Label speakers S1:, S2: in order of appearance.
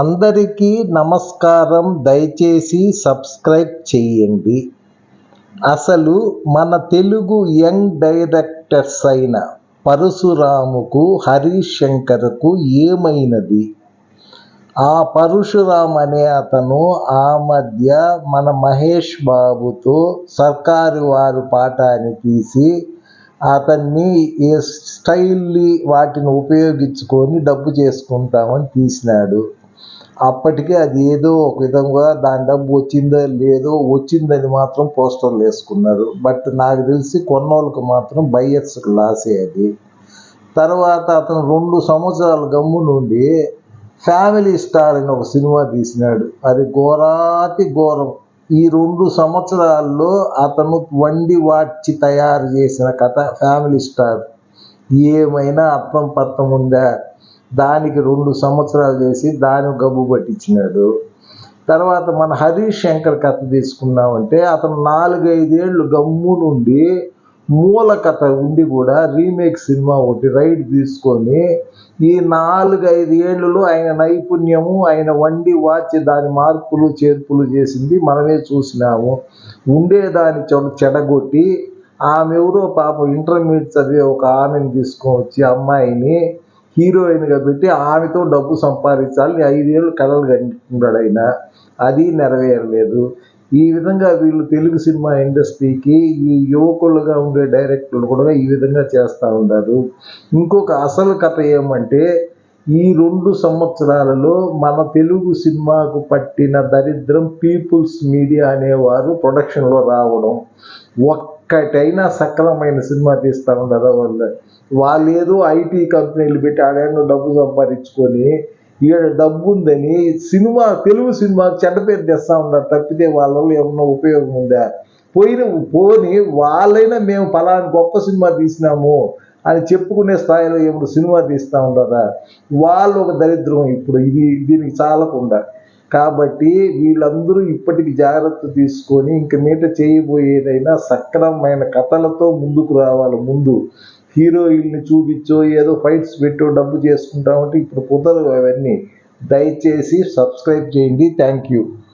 S1: అందరికీ నమస్కారం. దయచేసి సబ్స్క్రైబ్ చేయండి. అసలు మన తెలుగు యంగ్ డైరెక్టర్స్ అయిన పరశురాముకు హరీష్ శంకర్కు ఏమైనది? ఆ పరశురామ్ అనే అతను ఆ మధ్య మన మహేష్ బాబుతో సర్కారు వారు పాఠాన్ని తీసి అతన్ని ఏ స్టైల్లీ వాటిని ఉపయోగించుకొని డబ్బు చేసుకుంటామని తీసినాడు. అప్పటికే అది ఏదో ఒక విధంగా దాని డబ్బు వచ్చిందో లేదో వచ్చిందని మాత్రం పోస్టర్లు వేసుకున్నారు. బట్ నాకు తెలిసి కొన్నోళ్ళకి మాత్రం బయ్యర్స్కి లాసే అది. తర్వాత అతను రెండు సంవత్సరాల గమ్ము నుండి ఫ్యామిలీ స్టార్ అని ఒక సినిమా తీసినాడు. అది ఘోరాతి ఘోరం. ఈ రెండు సంవత్సరాల్లో అతను వండి వాడ్చి తయారు చేసిన కథ ఫ్యామిలీ స్టార్. ఏమైనా అర్థం పర్థం ఉందా? దానికి రెండు సంవత్సరాలు చేసి దాని గబ్బు పట్టించినాడు. తర్వాత మన హరీష్ శంకర్ కథ తీసుకున్నామంటే అతను నాలుగైదేళ్ళు గమ్ము నుండి మూల కథ ఉండి కూడా రీమేక్ సినిమా ఒకటి రైడ్ తీసుకొని ఈ నాలుగైదు ఏళ్ళలో ఆయన నైపుణ్యము ఆయన వండి వాచి దాని మార్పులు చేర్పులు చేసింది మనమే చూసినాము. ఉండేదాన్ని చెడగొట్టి ఆమె ఎవరో పాపం ఇంటర్మీడియట్ చదివే ఒక ఆమెను తీసుకొని వచ్చి అమ్మాయిని హీరోయిన్గా పెట్టి ఆమెతో డబ్బు సంపాదించాలని ఐదేళ్ళు కళలు కంటున్నాడు ఆయన అది నెరవేరలేదు. ఈ విధంగా వీళ్ళు తెలుగు సినిమా ఇండస్ట్రీకి ఈ యువకులుగా ఉండే డైరెక్టర్లు కూడా ఈ విధంగా చేస్తూ ఉన్నారు. ఇంకొక అసలు కథ ఏమంటే ఈ రెండు సంవత్సరాలలో మన తెలుగు సినిమాకు పట్టిన దరిద్రం పీపుల్స్ మీడియా అనేవారు ప్రొడక్షన్లో రావడం. ఒక్కటైనా సక్రమైన సినిమా తీస్తూ ఉండరు వాళ్ళు? వాళ్ళు ఏదో ఐటీ కంపెనీలు పెట్టి ఆడేళ్ళు డబ్బు సంపాదించుకొని ఈడ డబ్బు ఉందని సినిమా తెలుగు సినిమా చెడ్డ పేరు తెస్తా ఉన్నారు. తప్పితే వాళ్ళ ఏమన్నా ఉపయోగం ఉందా? పోయిన పోని వాళ్ళైనా మేము ఫలానా గొప్ప సినిమా తీసినాము అని చెప్పుకునే స్థాయిలో ఏమన్నా సినిమా తీస్తూ ఉండరా వాళ్ళు ఒక దరిద్రం ఇప్పుడు. ఇది దీనికి చాలకుండా. కాబట్టి వీళ్ళందరూ ఇప్పటికి జాగ్రత్త తీసుకొని ఇంక మీట చేయబోయేదైనా సక్రమమైన కథలతో ముందుకు రావాలి. ముందు హీరోయిన్ని చూపించో ఏదో ఫైట్స్ పెట్టో డబ్బు చేసుకుంటామంటే ఇప్పుడు కుదరదు అవన్నీ. దయచేసి సబ్స్క్రైబ్ చేయండి. Thank you.